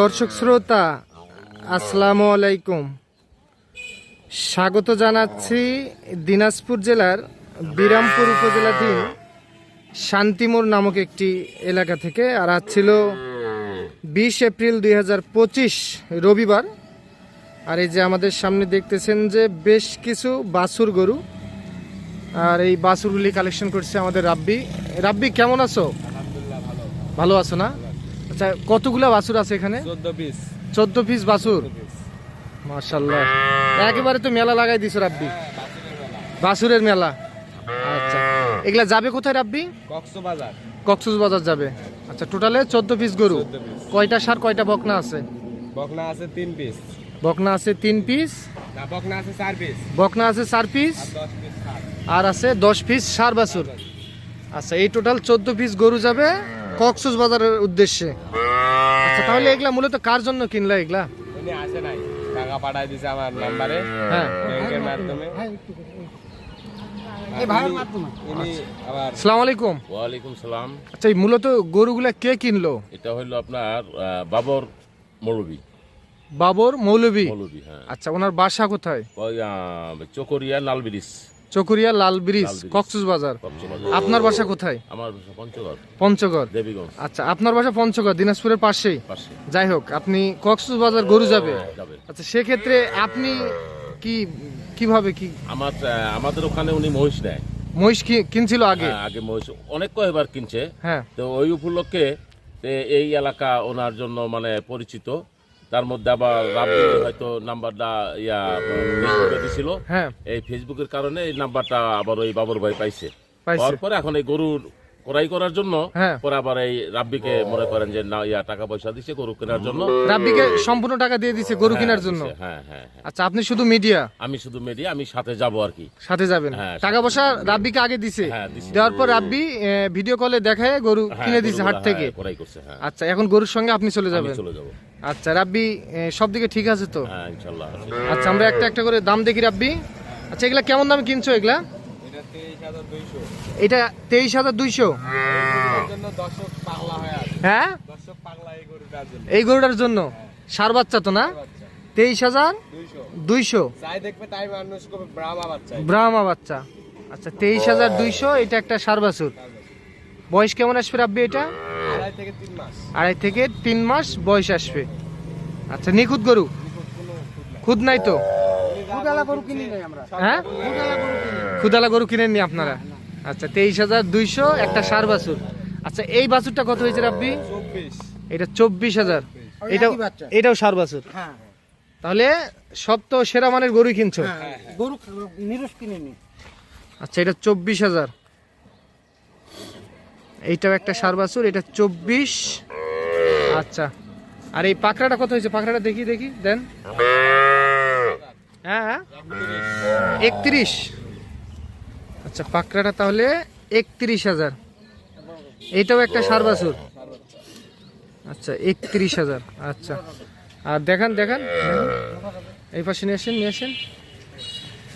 দর্শক শ্রোতা, আসসালামু আলাইকুম। স্বাগত জানাচ্ছি দিনাজপুর জেলার বিরামপুর উপজেলাধীন শান্তিমোড় নামক একটি এলাকা থেকে, আর আজ ছিল বিশ এপ্রিল দুই হাজার পঁচিশ রবিবার। আর এই যে আমাদের সামনে দেখতেছেন যে বেশ কিছু বাছুর গরু, আর এই বাছুরগুলি কালেকশন করছে আমাদের রাব্বি। রাব্বি, কেমন আছো? ভালো আছো না? আচ্ছা কতগুলা বাছুর আছে এখানে? চোদ্দ পিস চোদ্দ পিস বাছুর? মার্শাল্লাহ একেবারে তো মেলা লাগাই দিছো রাব্বি। বাছুরের মেলা। আচ্ছা। এগুলা যাবে কোথায় রাব্বি? কক্সবাজার। কক্সবাজার বাজার যাবে। আচ্ছা টোটালে চোদ্দ পিস গরু। কয়টা সার কয়টা বকনা আছে? বকনা আছে তিন পিস বকনা আছে তিন পিস বকনা আছে চার পিস বকনা আছে চার পিস আর আছে দশ পিস সার বাছুর। আচ্ছা এই টোটাল চোদ্দ পিস গরু যাবে। কক্সবাজারের বাজারের উদ্দেশ্যে। আচ্ছা তাহলে এগুলা মূলত কার জন্য কিনলা এগুলা? উনি আসে নাই। টাকা পাঠাই দিছে আমার নাম্বারে হ্যাঁ। ব্যাংকের মাধ্যমে। সালাম আলাইকুম। ওয়ালাইকুম সালাম। আচ্ছা এই মূলত গরুগুলা কে কিনলো? এটা হইল আপনার আহ, বাবর মৌলবী বাবর মৌলবী মৌলবী হ্যাঁ। আচ্ছা ওনার বাসা কোথায়? ওই আহ, চকরিয়া লাল ব্রিজ চকুরিয়া লাল ব্রিজ। কক্সবাজার কক্সবাজার। আপনার বাসা কোথায়? আমার পঞ্চগড়। পঞ্চগড়। দেবীগঞ্জ। আচ্ছা আপনার বাসা পঞ্চগড় দিনাজপুরের পাশেই? পাশে যাই হোক আপনি কক্সবাজার গরু যাবে। যাবে। আচ্ছা সেক্ষেত্রে আপনি কি কীভাবে কি? আমার আমাদের ওখানে উনি মহিষ নেয়। মহিষ কি- কিনছিল আগে? হ্যাঁ, আগে মহিষ। অনেক কয়েকবার কিনছে। হ্যাঁ। তো ওই উপলক্ষে এই এলাকা ওনার জন্য মানে পরিচিত। তার মধ্যে আবার রাব্বি হয়তো নাম্বারটা ইয়া ফেসবুকে দিছিল। হ্যাঁ। এই ফেসবুকের কারণে এই নাম্বারটা আবার ওই বাবর ভাই পাইছে। পাইছে। পাওয়ার পরে এখন এই গরুর ক্রয় করার জন্য হ্যাঁ। পরে আবার এই রাব্বিকে মনে করেন যে না ইয়া টাকা পয়সা দিছে গরু কেনার জন্য। রাব্বিকে সম্পূর্ণ টাকা দিয়ে দিছে গরু কেনার জন্য? হ্যাঁ হ্যাঁ হ্যাঁ। আচ্ছা আপনি শুধু মিডিয়া আমি শুধু মেডিয়া আমি সাথে যাব আর কি। সাথে যাবেন? হ্যাঁ, টাকা পয়সা রাব্বিকে আগে দিছে? হ্যাঁ, দেওয়ার পর রাব্বি ভিডিও কলে দেখায় গরু হ্যাঁ, কিনে দিছে হাট থেকে। হ্যাঁ, ক্রয় করছে হ্যাঁ। আচ্ছা এখন গরুর সঙ্গে আপনি চলে যাবেন? চলে যাব। আচ্ছা রাব্বি সব দিকে ঠিক আছে তো? হ্যাঁ ইনশাল্লাহ। আচ্ছা আমরা একটা একটা করে দাম দেখি রাব্বি। আচ্ছা এগুলা কেমন দামে কিনছো এগুলা? এটা তেইশ হাজার দুইশো? হয়ে হ্যাঁ? এই গরুটার জন্য। জন্য? সার বাচ্চা তো না? তেইশ হাজার দুইশো? ব্রাহ্মা বাচ্চা। আচ্ছা তেইশ হাজার দুইশো এটা একটা সার বাছুর। বয়স কেমন আসবে রাব্বি এটা? আড়াই থেকে তিন মাস। আড়াই থেকে তিন মাস বয়স আসবে। আচ্ছা নিখুঁত গরু? খুদ নাই তো? হ্যাঁ? গরু খুদালা গরু কিনেননি আপনারা? আচ্ছা তেইশ হাজার দুইশো একটা সার বাছুর। আচ্ছা এই বাছুরটা কত হয়েছে রাব্বি? এটা চব্বিশ হাজার। এটাও এটাও সার বাছুর? হ্যাঁ তাহলে সব তো সেরা মানের গরুই কিনছো? হ্যাঁ গরু নিরস কিনে আচ্ছা এটা চব্বিশ হাজার। এইটাও একটা সার বাছুর এটা চব্বিশ। আচ্ছা আর এই পাকড়াটা কত হয়েছে? পাকড়াটা দেখি দেখি দেন। হ্যাঁ হ্যাঁ। একত্রিশ। আচ্ছা পাকড়াটা তাহলে একত্রিশ হাজার। এইটাও একটা সার বাছুর। আচ্ছা একত্রিশ হাজার। আচ্ছা। আর দেখান দেখান। এই পাশে নিয়ে আসেন নিয়ে আসেন।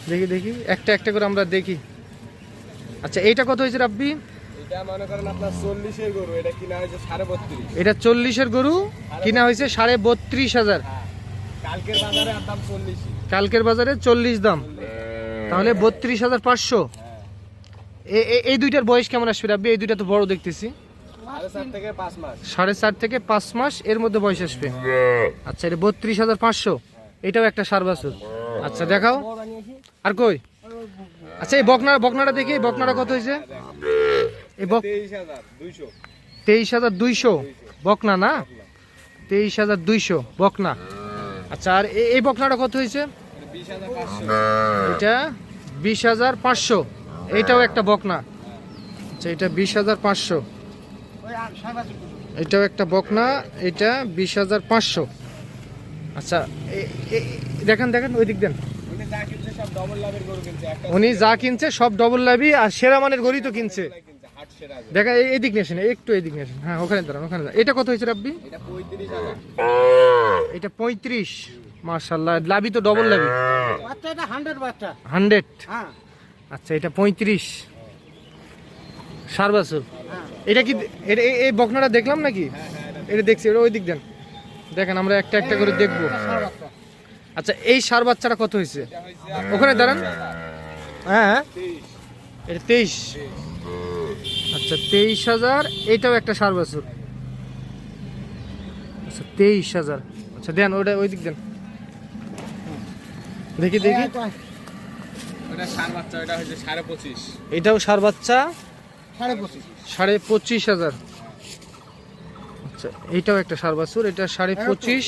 দেখি দেখি। একটা একটা করে আমরা দেখি। আচ্ছা এইটা কত হয়েছে রাব্বি? এটা চল্লিশের গরু। কিনা হয়েছে সাড়ে বত্রিশ। হাজার। কালকের বাজারে দাম চল্লিশই। কালকের বাজারে চল্লিশ দাম। তাহলে বত্রিশ হাজার পাঁচশো। এই দুইটার বয়স কেমন আসবে রাব্বি? এই দুইটা তো বড় দেখতেছি। সাড়ে চার থেকে পাঁচ মাস। এর মধ্যে বয়স আসবে। আচ্ছা এটা বত্রিশ হাজার পাঁচশো। এটাও একটা সার বাছুর। আচ্ছা দেখাও। আর কই? আচ্ছা এই বকনা বকনাটা দেখি। বকনাটা কত হয়েছে? এই বক তেইশ হাজার দুইশো। বকনা না? তেইশ হাজার দুইশো। বকনা। আচ্ছা আর এই বকনাটা কত হয়েছে? এটা বিশ হাজার পাঁচশো। এইটাও একটা বকনা। আচ্ছা এটা বিশ হাজার পাঁচশো। এটাও একটা বকনা এটা বিশ হাজার পাঁচশো। আচ্ছা দেখেন দেখেন ওই দিক দেন। উনি যা কিনছে সব ডবল লাভের গরু কিনছে একটা উনি যা কিনছে সব ডবল লাভি আর সেরা মানের গড়ি তো কিনছে। দেখা এই দিক নিয়ে একটু এই দিক নিয়ে আসেন। হ্যাঁ ওখানে দাঁড়ান ওখানে দাঁড়ান। এটা কত হয়েছে রাব্বি এটা পঁয়ত্রিশ মার্শাল্লাহ লাভি তো ডবল লাভি হান্ড্রেড হ্যাঁ। আচ্ছা এটা পঁয়ত্রিশ। সার বছর। হ্যাঁ। এটা কি এটা এই- এই বকনাটা দেখলাম নাকি? এটা দেখছি এটা ওই দিক দেন। দেখেন আমরা একটা একটা করে দেখব। আচ্ছা এই সার বাচ্চাটা কত হয়েছে? ওখানে দাঁড়ান। হ্যাঁ এটা তেইশ। আচ্ছা তেইশ হাজার এইটাও একটা সার বাছুর। আচ্ছা তেইশ হাজার। আচ্ছা দেন ওটা ওই দিক দেন। দেখি দেখি। এটাও সার বাচ্চা? সাড়ে পঁচিশ। হাজার। আচ্ছা এইটাও একটা সার বাছুর এটা সাড়ে পঁচিশ।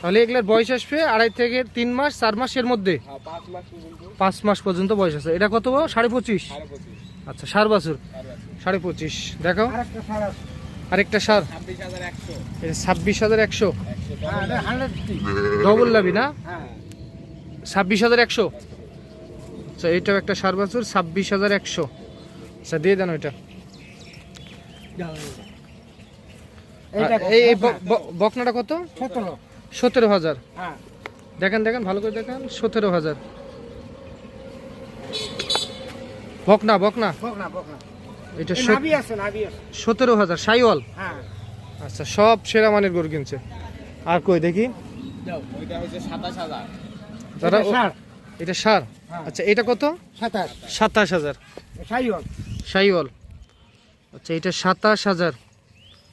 তাহলে এগুলার বয়স আসবে আড়াই থেকে তিন মাস চার মাসের মধ্যে। হ্যাঁ পাঁচ মাস পর্যন্ত। পাঁচ মাস পর্যন্ত বয়স আছে। এটা কত বড়? সাড়ে পঁচিশ। আচ্ছা সার বাছুর? সাড়ে পঁচিশ। আছে। আরেকটা সার? ছাব্বিশ হাজার একশো। একশো? হ্যাঁ ডবল লাভি না? হ্যাঁ। ছাব্বিশ হাজার একশো? আচ্ছা এইটাও একটা সার বাছুর ছাব্বিশ হাজার একশো। আচ্ছা দিয়ে দেন ওইটা। এইটা এই বকনাটা কত? সতেরো। সতেরো হাজার। হ্যাঁ। দেখেন দেখেন ভালো করে দেখেন। সতেরো হাজার। বকনা বকনা? বকনা বকনা। এটা নাভি আছে নাভি আছে। সতেরো হাজার সাইওয়াল? হ্যাঁ। আচ্ছা সব সেরা মানের গরু কিনছে। আর কই দেখি। ওইটা হচ্ছে সাতাশ হাজার। দাদা এটা ও- এটা সার? হ্যাঁ। আচ্ছা এটা কত? সাতাশ। সাতাশ হাজার। সাইওয়াল। সাইওয়াল। আচ্ছা এটা সাতাশ হাজার।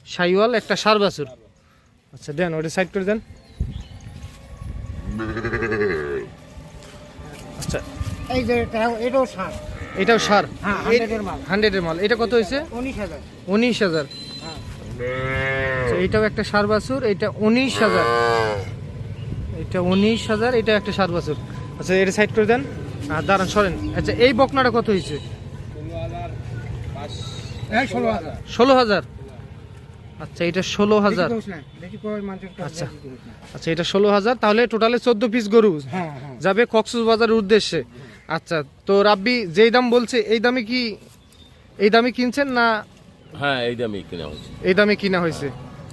সাইওয়াল একটা সার বাছুর। আচ্ছা দেন ওটা সাইড করে দেন। আচ্ছা এই যে এটা এটাও ষাঁড় এটাও সার? হ্যাঁ, 100 এর মাল। হান্ড্রেডের মাল। এটা কত হয়েছে? উনিশ হাজার। হ্যাঁ এটাও একটা সার বাছুর এটা উনিশ হাজার। এটা উনিশ হাজার এটা একটা সার বাছুর। আচ্ছা এটা সাইড করে দেন। আর দাঁড়ান সরেন। আচ্ছা এই বকনাটা কত হয়েছে? ষোলো হাজার। আচ্ছা এটা ষোলো হাজার। আচ্ছা। আচ্ছা এটা ষোলো হাজার তাহলে টোটালে চোদ্দ পিস গরু হ্যাঁ হ্যাঁ। যাবে কক্সবাজারের উদ্দেশ্যে। আচ্ছা তো রাব্বি যেই দাম বলছে এই দামে কি এই দামে কিনছেন না হ্যাঁ এই দামে কিনা হয়েছে। এই দামে কিনা হয়েছে?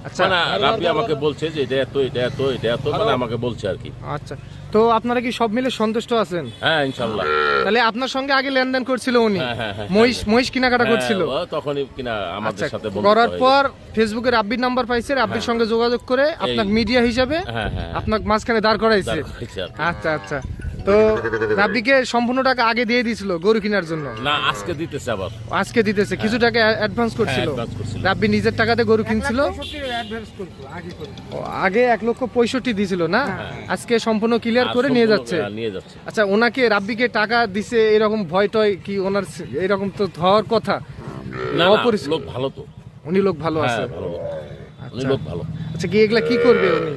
আচ্ছা। মানে রাব্বি আমাকে বলছে যে এটা এত এটা এত এটা এত মানে আমাকে বলছে আর কি। আচ্ছা তো আপনারা কি সব মিলে সন্তুষ্ট আছেন? হ্যাঁ ইনশাল্লাহ তাহলে আপনার সঙ্গে আগে লেনদেন করছিল উনি। হ্যাঁ, হ্যাঁ, হ্যাঁ। মহিষ মহিষ কেনাকাটা করছিল। হ্যাঁ, তখনই কিনা আমাদের আচ্ছা সাথে করার পর ফেসবুকে রাব্বির নাম্বার পাইছে রাব্বির সঙ্গে যোগাযোগ করে আপনার মিডিয়া হিসাবে হ্যাঁ হ্যাঁ আপনার মাঝখানে দাঁড় করাইছে। আচ্ছা আচ্ছা। তো রাব্বিকে সম্পূর্ণ টাকা আগে দিয়ে দিয়েছিল গরু কেনার জন্য। না আজকে দিতেছে আবার। আজকে দিতেছে। কিছু টাকা অ্যাডভান্স করছিল। হ্যাঁ, রাব্বি নিজের টাকাতে গরু কিনছিল। আগে। এক লক্ষ পঁয়ষট্টি দিছিল না? আজকে সম্পূর্ণ ক্লিয়ার করে নিয়ে যাচ্ছে। হ্যাঁ, নিয়ে যাচ্ছে। আচ্ছা ওনাকে রাব্বিকে টাকা দিছে এরকম ভয় টয় কি ওনার এরকম তো হওয়ার কথা? লোক ভালো তো। উনি লোক ভালো হ্যাঁ আছে। আচ্ছা। লোক ভালো। আচ্ছা কি এগুলা কি করবে উনি?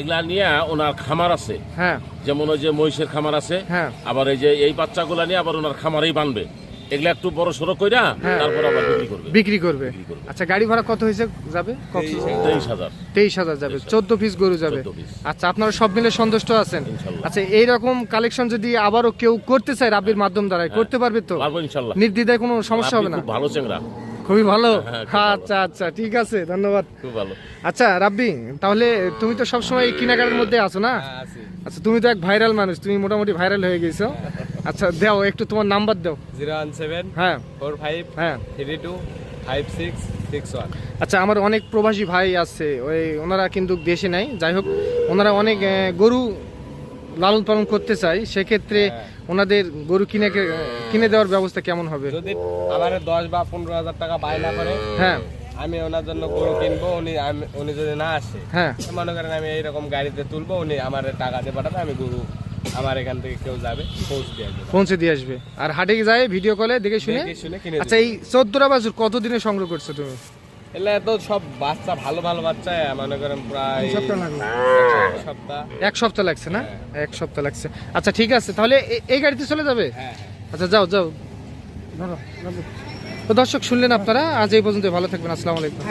এগুলা নিয়ে ওনার খামার আছে। হ্যাঁ। যেমন ওই যে মহিষের খামার আছে হ্যাঁ। আবার এই যে এই বাচ্চাগুলা নিয়ে আবার ওনার খামারেই বানবে। এগুলা একটু বড় সড়ো কইরা হ্যাঁ। তারপর আবার বিক্রি করবে। বিক্রি করবে। আচ্ছা গাড়ি ভাড়া কত হয়েছে যাবে? তেইশ হাজার। তেইশ হাজার। যাবে। চোদ্দ পিস গরু যাবে। আচ্ছা আপনারা সব মিলে সন্তুষ্ট আছেন। আচ্ছা এইরকম কালেকশন যদি আবারও কেউ করতে চায় রাব্বির মাধ্যম দ্বারাই করতে পারবে তো? ইনশাল্লাহ। নির্দ্বিধায় কোনো সমস্যা হবে না? ভালো চেংরা। খুবই ভালো? হ্যাঁ, খুব আচ্ছা আচ্ছা ঠিক আছে ধন্যবাদ। খুব ভালো। আচ্ছা রাব্বি তাহলে তুমি তো সবসময় এই কেনাকাটার মধ্যে আছো না? হ্যাঁ, আচ্ছা তুমি তো এক ভাইরাল মানুষ তুমি মোটামুটি ভাইরাল হয়ে গেছো। আচ্ছা দাও একটু তোমার নাম্বার দাও। জিরো ওয়ান সেভেন হ্যাঁ। ফোর ফাইভ হ্যাঁ। Three two five six six one. আচ্ছা আমার অনেক প্রবাসী ভাই আছে ওই ওনারা কিন্তু দেশে নাই। যাই হোক ওনারা অনেক গরু লালন পালন করতে চাই সেক্ষেত্রে ওনাদের গরু কিনে কিনে দেওয়ার ব্যবস্থা কেমন হবে? যদি আমার দশ বা পনেরো হাজার টাকা বায়না করে হ্যাঁ। আমি ওনার জন্য গরু কিনবো উনি আমি- উনি যদি না আসে হ্যাঁ। মনে করেন আমি এইরকম গাড়িতে তুলবো উনি আমার টাকা দিয়ে পাঠাবে আমি গরু আমার এখান থেকে কেউ যাবে পৌঁছ দিয়ে আসবে। পৌঁছে দিয়ে আসবে। আর হাটে যায়? ভিডিও কলে দেখে শুনে? আচ্ছা এই চোদ্দটা বাজুর কতদিনে সংগ্রহ করছ তুমি? এলে এত সব বাচ্চা ভালো ভালো বাচ্চা মনে করেন প্রায় সপ্তাহ লাগবে। এক সপ্তাহ। এক সপ্তাহ লাগছে না? এক সপ্তাহ লাগছে। আচ্ছা ঠিক আছে তাহলে এ- এই গাড়িতে চলে যাবে? হ্যাঁ আচ্ছা যাও যাও। ধরো। তো দর্শক শুনলেন আপনারা? আজ এই পর্যন্ত ভালো থাকবেন আসসালামু আলাইকুম।